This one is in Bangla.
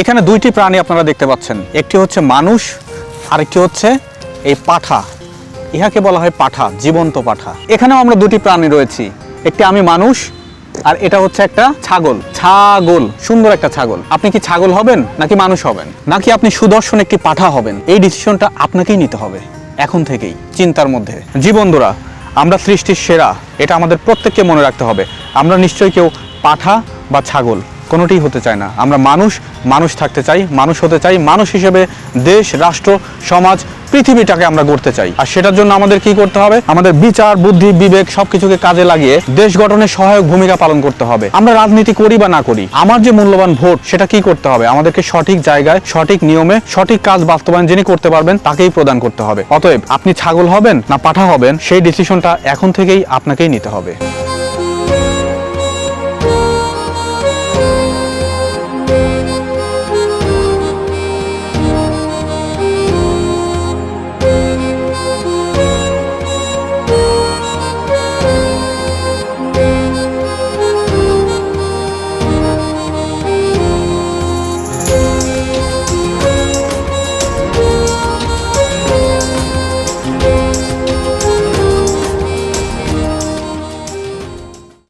এখানে দুইটি প্রাণী আপনারা দেখতে পাচ্ছেন। একটি হচ্ছে মানুষ, আরেকটি হচ্ছে এই পাঠা। ইহাকে বলা হয় পাঠা, জীবন্ত পাঠা। এখানেও আমরা দুটি প্রাণী রয়েছি। একটি আমি মানুষ, আর এটা হচ্ছে একটা ছাগল। ছাগল, সুন্দর একটা ছাগল। আপনি কি ছাগল হবেন, নাকি মানুষ হবেন? নাকি আপনি সুদর্শন একটি পাঠা হবেন? এই ডিসিশনটা আপনাকেই নিতে হবে, এখন থেকেই, চিন্তার মধ্যে। জি বন্ধুরা, আমরা সৃষ্টির সেরা, এটা আমাদের প্রত্যেককে মনে রাখতে হবে। আমরা নিশ্চয়ই কেউ পাঠা বা ছাগল। কোনোটি হতে চায় না। আমরা মানুষ মানুষ থাকতে চাই, মানুষ হতে চাই, মানুষ হিসেবে দেশ, রাষ্ট্র, সমাজ, পৃথিবীটাকে আমরা গড়তে চাই। আর সেটার জন্য আমাদের কি করতে হবে? আমাদের বিচার, বুদ্ধি, বিবেক সবকিছুকে কাজে লাগিয়ে দেশ গঠনে সহায়ক ভূমিকা পালন করতে হবে। আমরা রাজনীতি করি বা না করি, আমার যে মূল্যবান ভোট, সেটা কি করতে হবে? আমাদেরকে সঠিক জায়গায়, সঠিক নিয়মে, সঠিক কাজ বাস্তবায়ন যিনি করতে পারবেন, তাকেই প্রদান করতে হবে। অতএব আপনি ছাগল হবেন না পাঠা হবেন, সেই ডিসিশনটা এখন থেকেই আপনাকেই নিতে হবে।